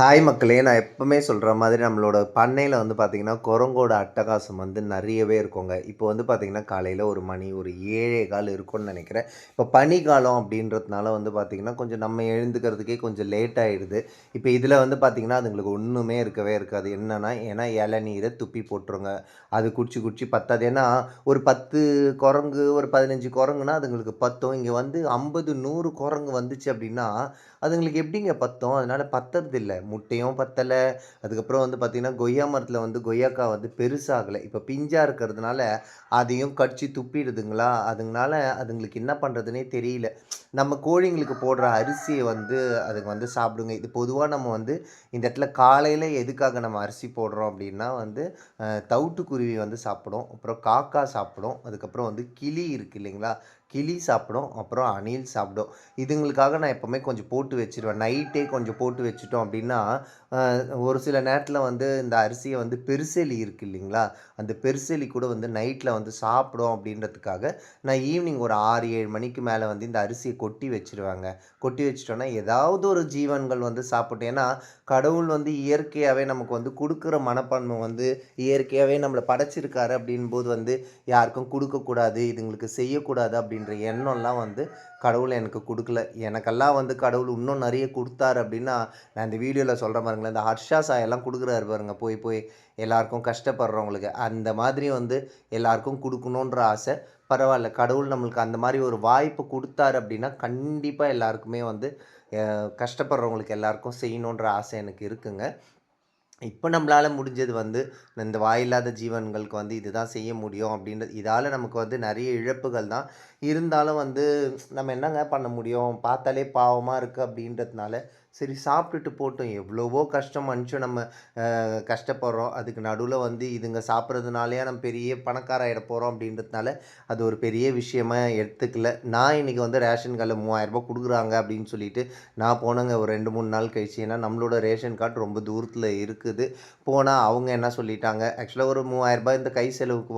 Hi மக்களே நான் எப்போவுமே சொல்கிற மாதிரி நம்மளோட பண்ணையில் வந்து பார்த்திங்கன்னா குரங்கோட அட்டகாசம் வந்து நிறையவே இருக்குங்க. இப்போ வந்து பார்த்திங்கன்னா காலையில் ஒரு மணி ஒரு ஏழே கால் இருக்கும்னு நினைக்கிறேன். இப்போ பனிக்காலம் அப்படின்றதுனால வந்து பார்த்திங்கன்னா கொஞ்சம் நம்ம எழுந்துக்கிறதுக்கே கொஞ்சம் லேட் ஆகிடுது இப்போ இதில் வந்து பார்த்திங்கன்னா அதுங்களுக்கு ஒன்றுமே இருக்கவே இருக்காது. என்னென்னா ஏன்னா இளநீரை துப்பி போட்டுருங்க. அது குடிச்சு குடிச்சு பத்தாது. ஏன்னா ஒரு பத்து குரங்கு ஒரு பதினஞ்சு குரங்குனா அதுங்களுக்கு பத்தும். இங்கே வந்து ஐம்பது நூறு குரங்கு வந்துச்சு அப்படின்னா அதுங்களுக்கு எப்படிங்க பத்தும்? அதனால் பத்துறது இல்லை முட்டையும் பத்தலை. அதுக்கப்புறம் வந்து பார்த்திங்கன்னா கொய்யா மரத்தில் வந்து கொய்யாக்காய் வந்து பெருசாகலை. இப்போ பிஞ்சாக இருக்கிறதுனால அதையும் கடிச்சு துப்பிடுதுங்களா? அதுங்களால அதுங்களுக்கு என்ன பண்ணுறதுனே தெரியல. நம்ம கோழிங்களுக்கு போடுற அரிசியை வந்து அதுங்க வந்து சாப்பிடுங்க. இது பொதுவாக நம்ம வந்து இந்த இடத்துல காலையில் எதுக்காக நம்ம அரிசி போடுறோம் அப்படின்னா வந்து அஹ், தவிட்டுக்குருவி வந்து சாப்பிடும். அப்புறம் காக்கா சாப்பிடும். அதுக்கப்புறம் வந்து கிளி இருக்குது இல்லைங்களா? கிளி சாப்பிடும் அப்புறம் அணில் சாப்பிடும். இதுங்களுக்காக நான் எப்போவுமே கொஞ்சம் போட்டு வச்சிருவேன். நைட்டே கொஞ்சம் போட்டு வச்சுட்டோம் அப்படின்னா ஒரு சில நேரத்தில் வந்து இந்த அரிசியை வந்து பெருசெலி இருக்குது இல்லைங்களா? அந்த பெருசெலி கூட வந்து நைட்டில் வந்து சாப்பிடும் அப்படின்றதுக்காக நான் ஈவினிங் ஒரு ஆறு ஏழு மணிக்கு மேலே வந்து இந்த அரிசியை கொட்டி வச்சிருவாங்க. கொட்டி வச்சிட்டோன்னா ஏதாவது ஒரு ஜீவன்கள் வந்து சாப்பிட்டோம் ஏன்னா கடவுள் வந்து இயற்கையாகவே நமக்கு வந்து கொடுக்குற மனப்பான்மை வந்து இயற்கையாகவே நம்மளை படைச்சிருக்காரு அப்படின் போது வந்து யாருக்கும் கொடுக்கக்கூடாது இதுங்களுக்கு செய்யக்கூடாது அப்படின்னு அப்படின்ற எண்ணம்லாம் வந்து கடவுள் எனக்கு கொடுக்கல. எனக்கெல்லாம் வந்து கடவுள் இன்னும் நிறைய கொடுத்தாரு அப்படின்னா நான் இந்த வீடியோவில் சொல்கிற பாருங்களேன் இந்த ஹர்ஷா சாயெல்லாம் கொடுக்குறாரு பாருங்க போய் போய் எல்லாருக்கும் கஷ்டப்படுறவங்களுக்கு. அந்த மாதிரி வந்து எல்லாருக்கும் கொடுக்கணுன்ற ஆசை. பரவாயில்ல கடவுள் நம்மளுக்கு அந்த மாதிரி ஒரு வாய்ப்பு கொடுத்தாரு அப்படின்னா கண்டிப்பாக எல்லாருக்குமே வந்து கஷ்டப்படுறவங்களுக்கு எல்லாருக்கும் செய்யணுன்ற ஆசை எனக்கு இருக்குங்க. இப்போ நம்மளால் முடிஞ்சது வந்து இந்த வாயில்லாத ஜீவன்களுக்கு வந்து இதுதான் செய்ய முடியும் அப்படின்றது இதால் நமக்கு வந்து நிறைய இழப்புகள் தான். இருந்தாலும் வந்து நம்ம என்னங்க பண்ண முடியும்? பார்த்தாலே பாவமாக இருக்குது அப்படின்றதுனால சரி சாப்பிட்டுட்டு போட்டோம். எவ்வளவோ கஷ்டம் மனுஷன் நம்ம கஷ்டப்படுறோம். அதுக்கு நடுவில் வந்து இதுங்க சாப்பிட்றதுனாலே நம்ம பெரிய பணக்காராயிட போகிறோம் அப்படின்றதுனால அது ஒரு பெரிய விஷயமா எடுத்துக்கல. நான் இன்றைக்கி வந்து ரேஷன் கார்டில் மூவாயிரரூபா கொடுக்குறாங்க அப்படின்னு சொல்லிட்டு நான் போனேங்க ஒரு ரெண்டு மூணு நாள் கழிச்சு. ஏன்னா நம்மளோட ரேஷன் கார்டு ரொம்ப தூரத்தில் இருக்குது போனால் அவங்க என்ன சொல்லிட்டாங்க ஆக்சுவலாக ஒரு மூவாயிரரூபா இந்த கை செலவுக்கு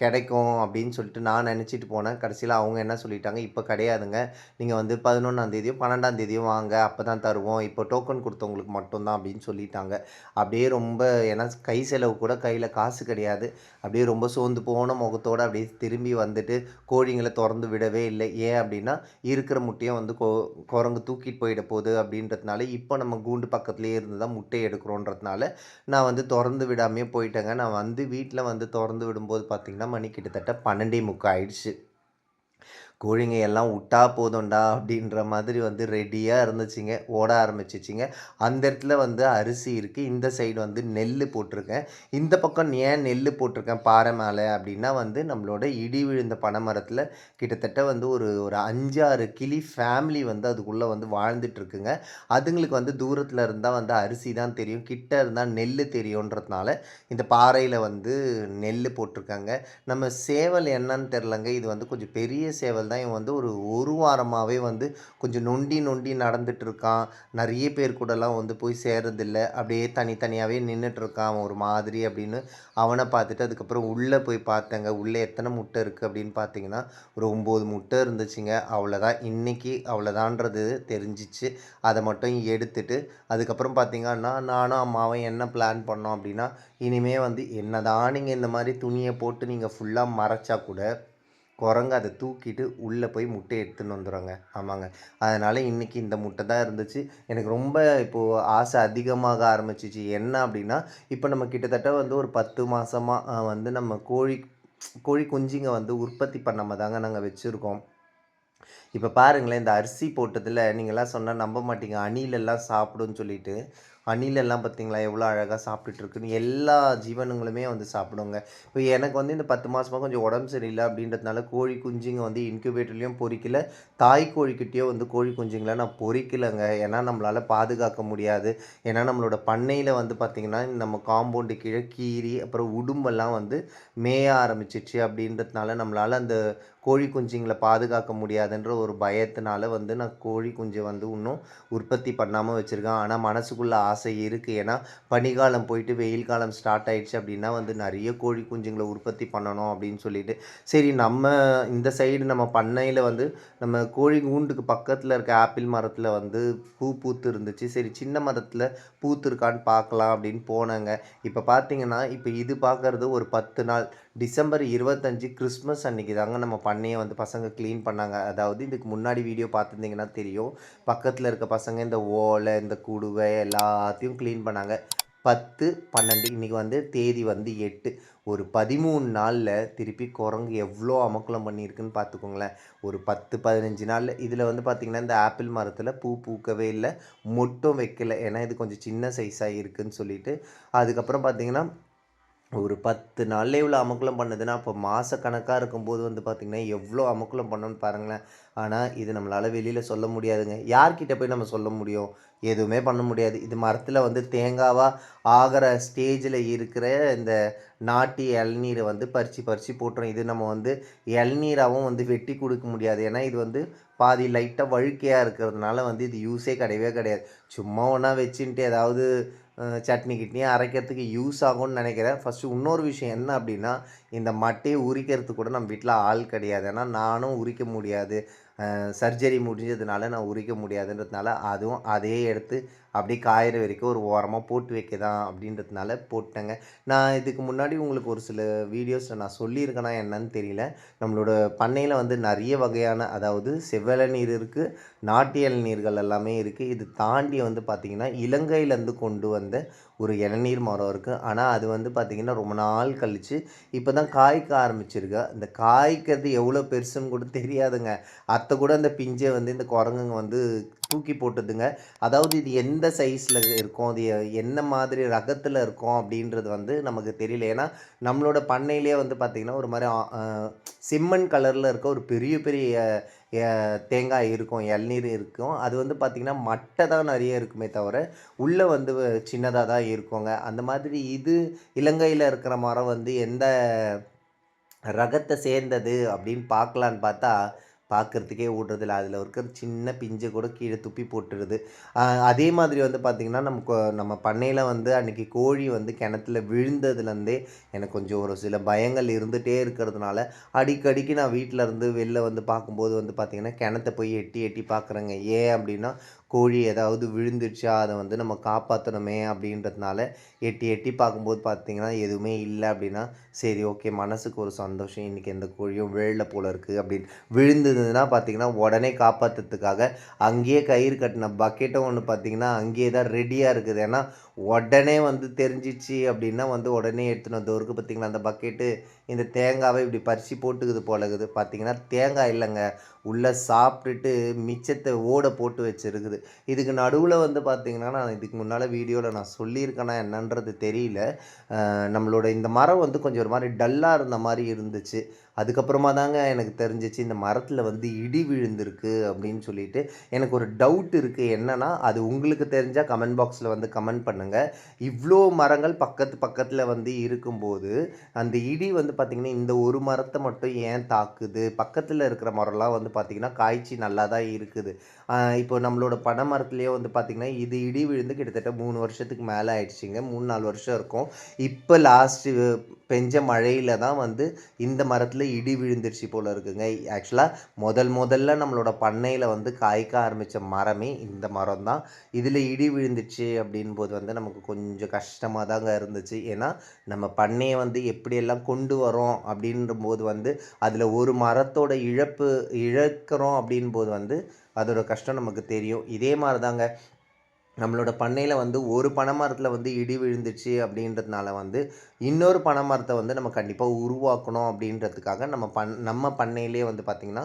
கிடைக்கும் அப்படின்னு சொல்லிட்டு நான் நினச்சிட்டு போனேன். கடைசியில் அவங்க என்ன சொல்லிட்டாங்க இப்போ கிடையாதுங்க. நீங்கள் வந்து பதினொன்றாந்தேதியும் பன்னெண்டாந்தேதியும் வாங்க. அப்போ தான் தருவோம். இப்போ டோக்கன் கொடுத்தவங்களுக்கு மட்டும்தான் அப்படின்னு சொல்லிட்டாங்க. அப்படியே ரொம்ப ஏன்னா கை செலவு கூட கையில் காசு கிடையாது. அப்படியே ரொம்ப சோர்ந்து போன முகத்தோடு அப்படியே திரும்பி வந்துட்டு கோழிங்களை திறந்து விடவே இல்லை. ஏன் அப்படின்னா இருக்கிற முட்டையை வந்து கொ குரங்கு தூக்கிட்டு போயிட போகுது அப்படின்றதுனால இப்போ நம்ம கூண்டு பக்கத்துலேயே இருந்து தான் முட்டை எடுக்கிறோன்றதுனால நான் வந்து திறந்து விடாமே போயிட்டேங்க. நான் வந்து வீட்டில் வந்து திறந்து விடும்போது பார்த்திங்கன்னா மணி கிட்டத்தட்ட பன்னெண்டே முக்கால் ஆயிடுச்சு. கோழிங்க எல்லாம் விட்டா போதும்டா அப்படின்ற மாதிரி வந்து ரெடியாக இருந்துச்சுங்க. ஓட ஆரம்பிச்சிச்சிங்க. அந்த இடத்துல வந்து அரிசி இருக்குது இந்த சைடு வந்து நெல் போட்டிருக்கேன். இந்த பக்கம் ஏன் நெல் போட்டிருக்கேன் பாறை மேலே அப்படின்னா வந்து நம்மளோட இடி விழுந்த பனைமரத்தில் கிட்டத்தட்ட வந்து ஒரு ஒரு அஞ்சாறு கிளி ஃபேமிலி வந்து அதுக்குள்ளே வந்து வாழ்ந்துட்டுருக்குங்க அதுங்களுக்கு வந்து தூரத்தில் இருந்தால் வந்து அரிசி தான் தெரியும். கிட்ட இருந்தால் நெல் தெரியுன்றதுனால இந்த பாறையில் வந்து நெல் போட்டிருக்காங்க. நம்ம சேவல் என்னன்னு தெரிலங்க இது வந்து கொஞ்சம் பெரிய சேவல் தான் இவன் வந்து ஒரு ஒரு வாரமாகவே வந்து கொஞ்சம் நொண்டி நொண்டி நடந்துட்டு இருக்கான் நிறைய பேர் கூடலாம் வந்து போய் சேர்றதில்ல. அப்படியே தனித்தனியாகவே நின்றுட்டு இருக்கான் அவன் ஒரு மாதிரி அப்படின்னு அவனை பார்த்துட்டு அதுக்கப்புறம் உள்ளே போய் பார்த்தேங்க. உள்ளே எத்தனை முட்டை இருக்குது அப்படின்னு பார்த்தீங்கன்னா ஒரு ஒம்பது முட்டை இருந்துச்சுங்க. அவ்வளோதான். இன்னைக்கு அவ்வளோதான்றது தெரிஞ்சிச்சு. அதை மட்டும் எடுத்துட்டு அதுக்கப்புறம் பார்த்தீங்கன்னா நானும் அம்மாவும் என்ன பிளான் பண்ணோம் அப்படின்னா இனிமேல் வந்து என்னதான் நீங்கள் இந்த மாதிரி துணியை போட்டு நீங்கள் ஃபுல்லாக மறைச்சா கூட குரங்கு அதை தூக்கிட்டு உள்ளே போய் முட்டை எடுத்துன்னு வந்துடுங்க ஆமாங்க. அதனால் இன்றைக்கி இந்த முட்டை தான் இருந்துச்சு. எனக்கு ரொம்ப இப்போது ஆசை அதிகமாக ஆரம்பிச்சிச்சு. என்ன அப்படின்னா இப்போ நம்ம கிட்டத்தட்ட வந்து ஒரு பத்து மாதமாக வந்து நம்ம கோழி கோழி குஞ்சுங்க வந்து உற்பத்தி பண்ணாமல் தாங்க நாங்கள் வச்சுருக்கோம். இப்போ பாருங்களேன் இந்த அரிசி போட்டதில் நீங்களாம் சொன்னால் நம்ப மாட்டீங்க. அணிலெல்லாம் சாப்பிடுன்னு சொல்லிட்டு அணிலெல்லாம் பார்த்தீங்களா? எவ்வளோ அழகாக சாப்பிட்டுட்ருக்குன்னு எல்லா ஜீவனுங்களுமே வந்து சாப்பிடுங்க. இப்போ எனக்கு வந்து இந்த பத்து மாதமாக கொஞ்சம் உடம்பு சரியில்லை அப்படின்றதுனால கோழி குஞ்சுங்க வந்து இன்குபேட்டர்லேயும் பொறிக்கல. தாய் கோழிக்கிட்டேயோ வந்து கோழி குஞ்சுங்களை? நான் பொறிக்கலைங்க. ஏன்னா நம்மளால் பாதுகாக்க முடியாது. ஏன்னா நம்மளோட பண்ணையில் வந்து பார்த்திங்கன்னா நம்ம காம்பவுண்டு கீழே கீரி அப்புறம் உடும்பெல்லாம் வந்து மேய ஆரம்பிச்சிச்சு அப்படின்றதுனால நம்மளால் அந்த கோழி குஞ்சுங்களை பாதுகாக்க முடியாதுன்ற ஒரு பயத்தினால வந்து நான் கோழி குஞ்சை வந்து இன்னும் உற்பத்தி பண்ணாமல் வச்சுருக்கேன். ஆனால் மனசுக்குள்ளே ஆசை இருக்குது ஏன்னா பனிக்காலம் போயிட்டு வெயில் காலம் ஸ்டார்ட் ஆயிடுச்சு அப்படின்னா வந்து நிறைய கோழி குஞ்சுங்களை உற்பத்தி பண்ணணும் அப்படின்னு சொல்லிட்டு. சரி நம்ம இந்த சைடு நம்ம பண்ணையில் வந்து நம்ம கோழி கூண்டுக்கு பக்கத்தில் இருக்க ஆப்பிள் மரத்தில் வந்து பூ பூத்து இருந்துச்சு. சரி சின்ன மரத்தில் பூத்துருக்கான்னு பார்க்கலாம் அப்படின்னு போனாங்க. இப்போ பார்த்தீங்கன்னா இப்போ இது பார்க்குறது ஒரு பத்து நாள். டிசம்பர் இருபத்தஞ்சி கிறிஸ்மஸ் அன்னைக்கு தாங்க நம்ம பண்ண அன்னையை வந்து பசங்க க்ளீன் பண்ணாங்க. அதாவது இதுக்கு முன்னாடி வீடியோ பார்த்துருந்தீங்கன்னா தெரியும். பக்கத்தில் இருக்க பசங்க இந்த ஓலை இந்த குடுவை எல்லாத்தையும் க்ளீன் பண்ணாங்க. பத்து பன்னெண்டு இன்றைக்கி வந்து தேதி வந்து எட்டு. ஒரு பதிமூணு நாளில் திருப்பி குரங்கு எவ்வளோ அமக்கலம் பண்ணியிருக்குன்னு பார்த்துக்கோங்களேன். ஒரு பத்து பதினஞ்சு நாளில். இதில் வந்து பார்த்திங்கன்னா இந்த ஆப்பிள் மரத்தில் பூ பூக்கவே இல்லை மொட்டும் வைக்கலை. ஏன்னா இது கொஞ்சம் சின்ன சைஸாக இருக்குதுன்னு சொல்லிட்டு. அதுக்கப்புறம் பார்த்திங்கன்னா ஒரு பத்து நாளில் இவ்வளோ அமுக்கலம் பண்ணுதுன்னா அப்போ மாதக்கணக்காக இருக்கும்போது வந்து பார்த்திங்கன்னா எவ்வளோ அமுக்கலம் பண்ணோன்னு பாருங்களேன். ஆனால் இது நம்மளால் வெளியில் சொல்ல முடியாதுங்க. யார்கிட்ட போய் நம்ம சொல்ல முடியும்? எதுவுமே பண்ண முடியாது. இது மரத்தில் வந்து தேங்காவாக ஆகிற ஸ்டேஜில் இருக்கிற இந்த நாட்டி இளநீரை வந்து பறித்து பறித்து போட்டுரும். இது நம்ம வந்து இளநீராகவும் வந்து வெட்டி கொடுக்க முடியாது. ஏன்னா இது வந்து பாதி லைட்டாக வழுக்கையாக இருக்கிறதுனால வந்து இது யூஸே கிடையவே கிடையாது. சும்மா ஒன்றா வச்சுன்ட்டு ஏதாவது சட்னி கிட்னி அரைக்கிறதுக்கு யூஸ் ஆகும்னு நினைக்கிறேன். ஃபஸ்ட்டு இன்னொரு விஷயம் என்ன அப்படின்னா இந்த மட்டையை உரிக்கிறதுக்கு கூட நம்ம வீட்டில் ஆள் கிடையாது. ஏன்னா நானும் உரிக்க முடியாது. சர்ஜரி முடிஞ்சதுனால நான் உரிக்க முடியாதுன்றதுனால அதுவும் அதே எடுத்து அப்படியே காயிற வரைக்கும் ஒரு ஓரமாக போட்டு வைக்கதான் அப்படின்றதுனால போட்டேங்க நான் இதுக்கு முன்னாடி உங்களுக்கு ஒரு சில வீடியோஸில் நான் சொல்லியிருக்கேனா என்னன்னு தெரியல. நம்மளோட பண்ணையில் வந்து நிறைய வகையான அதாவது செவ்வளநீர் இருக்குது நாட்டியல் நீர்கள் எல்லாமே இருக்குது இது தாண்டி வந்து பார்த்திங்கன்னா இலங்கையிலேருந்து கொண்டு வந்த ஒரு இளநீர் மரம் இருக்குது ஆனால் அது வந்து பார்த்திங்கன்னா ரொம்ப நாள் கழித்து இப்போ தான் காய்க்க ஆரம்பிச்சிருக்கு. இந்த காய்க்கிறது எவ்வளோ பெருசுன்னு கூட தெரியாதுங்க. அத்தை கூட அந்த பிஞ்சை வந்து இந்த குரங்குங்க வந்து தூக்கி போட்டுதுங்க. அதாவது இது எந்த சைஸில் இருக்கும்? அது என்ன மாதிரி ரகத்தில் இருக்கும் அப்படின்றது வந்து நமக்கு தெரியல. ஏன்னா நம்மளோட பண்ணையிலே வந்து பார்த்திங்கன்னா ஒரு மாதிரி சிம்மன் கலரில் இருக்க ஒரு பெரிய பெரிய தேங்காய் இருக்கும் இளநீர் இருக்கும். அது வந்து பார்த்திங்கன்னா மட்டை தான் நிறைய இருக்குமே தவிர உள்ளே வந்து சின்னதாக தான் இருக்குங்க. அந்த மாதிரி இது இலங்கையில் இருக்கிற மரம் வந்து எந்த ரகத்தை சேர்ந்தது அப்படின்னு பார்க்கலான்னு பார்த்தா பார்க்குறதுக்கே ஓடுறதில்ல அதில் இருக்கிற சின்ன பிஞ்சை கூட கீழே துப்பி போட்டுருது. அதே மாதிரி வந்து பார்த்திங்கன்னா நம்ம நம்ம பண்ணையில் வந்து அன்றைக்கி கோழி வந்து கிணத்துல விழுந்ததுலேருந்தே எனக்கு கொஞ்சம் ஒரு சில பயங்கள் இருந்துகிட்டே இருக்கிறதுனால அடிக்கடிக்கு நான் வீட்டில் இருந்து வெளில வந்து பார்க்கும்போது வந்து பார்த்திங்கன்னா கிணத்த போய் எட்டி எட்டி பார்க்குறேங்க ஏன் அப்படின்னா கோழி ஏதாவது விழுந்துருச்சா அதை வந்து நம்ம காப்பாற்றணுமே அப்படின்றதுனால எட்டி எட்டி பார்க்கும்போது பார்த்தீங்கன்னா எதுவுமே இல்லை அப்படின்னா சரி ஓகே மனசுக்கு ஒரு சந்தோஷம். இன்றைக்கி எந்த கோழியும் விழல போல் இருக்குது அப்படின்னு விழுந்ததுன்னா பார்த்தீங்கன்னா உடனே காப்பாற்றுறதுக்காக அங்கேயே கயிறு கட்டின பக்கெட்டும் ஒன்று பார்த்தீங்கன்னா அங்கேயே தான் ரெடியாக இருக்குது. ஏன்னா உடனே வந்து தெரிஞ்சிச்சு அப்படின்னா வந்து உடனே எடுத்துன்னு வந்து இருக்குது பார்த்தீங்களா? அந்த பக்கெட்டு இந்த தேங்காவை இப்படி பறித்து போட்டுக்குது போல இருக்குது. பார்த்தீங்கன்னா தேங்காய் இல்லைங்க. உள்ளே சாப்பிட்டுட்டு மிச்சத்தை ஓட போட்டு வச்சுருக்குது. இதுக்கு நடுவில் வந்து பார்த்திங்கன்னா நான் இதுக்கு முன்னால் வீடியோவில் நான் சொல்லியிருக்கேனா என்னன்றது தெரியல. நம்மளோட இந்த மரம் வந்து கொஞ்சம் ஒரு மாதிரி டல்லாக இருந்த மாதிரி இருந்துச்சு. அதுக்கப்புறமா தாங்க எனக்கு தெரிஞ்சிச்சு இந்த மரத்தில் வந்து இடி விழுந்திருக்கு அப்படின்னு சொல்லிட்டு. எனக்கு ஒரு டவுட் இருக்குது என்னென்னா அது உங்களுக்கு தெரிஞ்சால் கமெண்ட் பாக்ஸில் வந்து கமெண்ட் பண்ணுங்கள் இவ்வளோ மரங்கள் பக்கத்து பக்கத்தில் வந்து இருக்கும்போது அந்த இடி வந்து பார்த்திங்கன்னா இந்த ஒரு மரத்தை மட்டும் ஏன் தாக்குது? பக்கத்தில் இருக்கிற மரம்லாம் வந்து பார்த்திங்கன்னா காய்ச்சி நல்லா தான் இருக்குது இப்போ நம்மளோட பனை மரத்துலேயே வந்து பார்த்திங்கன்னா இது இடி விழுந்து கிட்டத்தட்ட மூணு வருஷத்துக்கு மேலே ஆயிடுச்சுங்க. மூணு நாலு வருஷம் இருக்கும். இப்போ லாஸ்ட்டு பெஞ்ச மழையில் தான் வந்து இந்த மரத்தில் இடி விழுந்துருச்சு போல் இருக்குங்க. ஆக்சுவலாக முதல் முதல்ல நம்மளோட பண்ணையில் வந்து காய்க்க ஆரம்பித்த மரமே இந்த மரம் தான். இதில் இடி விழுந்துச்சு அப்படின்போது வந்து நமக்கு கொஞ்சம் கஷ்டமாக தாங்க இருந்துச்சு. ஏன்னா நம்ம பண்ணையை வந்து எப்படியெல்லாம் கொண்டு வரோம் அப்படின்ற போது வந்து அதில் ஒரு மரத்தோட இழப்பு இழக்கிறோம் அப்படின்போது வந்து அதோட கஷ்டம் நமக்கு தெரியும். இதே மாதிரி தாங்க நம்மளோட பண்ணையில் வந்து ஒரு பனை மரத்தில் வந்து இடி விழுந்துச்சு அப்படின்றதுனால வந்து இன்னொரு பனை மரத்தை வந்து நம்ம கண்டிப்பாக உருவாக்கணும் அப்படின்றதுக்காக நம்ம பண் நம்ம பண்ணையிலே வந்து பார்த்திங்கன்னா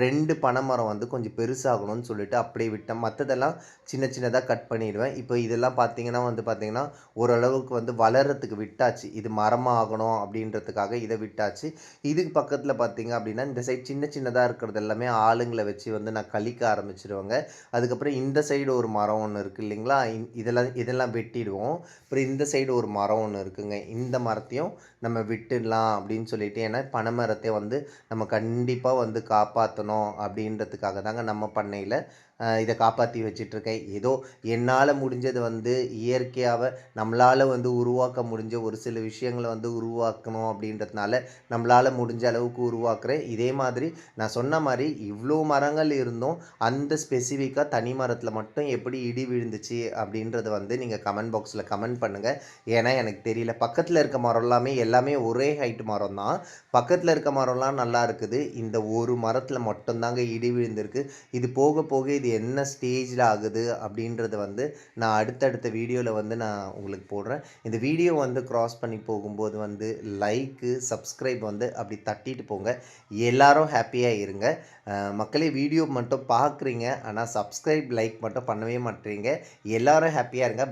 ரெண்டு பனை மரம் வந்து கொஞ்சம் பெருசாகணும்னு சொல்லிட்டு அப்படியே விட்டேன். மற்றதெல்லாம் சின்ன சின்னதாக கட் பண்ணிடுவேன். இப்போ இதெல்லாம் பார்த்திங்கன்னா வந்து பார்த்திங்கன்னா ஓரளவுக்கு வந்து வளர்கிறதுக்கு விட்டாச்சு. இது மரமாக ஆகணும் அப்படின்றதுக்காக இதை விட்டாச்சு. இதுக்கு பக்கத்தில் பார்த்திங்க அப்படின்னா இந்த சைடு சின்ன சின்னதாக இருக்கிறது எல்லாமே ஆளுங்களை வச்சு வந்து நான் கழிக்க ஆரம்பிச்சிருவேங்க. அதுக்கப்புறம் இந்த சைடு ஒரு மரம் ஒன்று இருக்குது இல்லைங்களா? இதெல்லாம் இதெல்லாம் வெட்டிடுவோம். அப்புறம் இந்த சைடு ஒரு மரம் ஒன்று இருக்குங்க. இந்த மரத்தையும் நம்ம விட்டுடலாம் அப்படின்னு சொல்லிட்டு ஏன்னா பனை மரத்தை வந்து நம்ம கண்டிப்பாக வந்து காப்பாற்றணும் அப்படின்றதுக்காக தாங்க நம்ம பண்ணையில் இதை காப்பாற்றி வச்சிட்ருக்கேன். ஏதோ என்னால் முடிஞ்சது வந்து இயற்கையாக நம்மளால் வந்து உருவாக்க முடிஞ்ச ஒரு சில விஷயங்களை வந்து உருவாக்கணும் அப்படின்றதுனால நம்மளால் முடிஞ்ச அளவுக்கு உருவாக்குறேன். இதே மாதிரி நான் சொன்ன மாதிரி இவ்வளோ மரங்கள் இருந்தும் அந்த ஸ்பெசிஃபிக்காக தனி மரத்தில் மட்டும் எப்படி இடி விழுந்துச்சு அப்படின்றத வந்து நீங்கள் கமெண்ட் பாக்ஸில் கமெண்ட் பண்ணுங்கள் ஏன்னா எனக்கு தெரியல. பக்கத்தில் இருக்க மரம் எல்லாமே எல்லாமே ஒரே ஹைட் மரம் தான். பக்கத்தில் இருக்க மரம்லாம் நல்லா இருக்குது. இந்த ஒரு மரத்தில் மட்டும்தாங்க இடி விழுந்திருக்கு. இது போக போக இது என்ன ஸ்டேஜில் ஆகுது அப்படின்றத வந்து நான் அடுத்தடுத்த வீடியோவில் வந்து நான் உங்களுக்கு போடுறேன். இந்த வீடியோ வந்து க்ராஸ் பண்ணி போகும்போது வந்து லைக்கு சப்ஸ்கிரைப் வந்து அப்படி தட்டிட்டு போங்க. எல்லாரும் ஹாப்பியாக இருங்க. மக்களே வீடியோ மட்டும் பார்க்குறீங்க. ஆனால் சப்ஸ்கிரைப் லைக் மட்டும் பண்ணவே மாட்டேறீங்க எல்லாரும் ஹாப்பியாக இருங்க.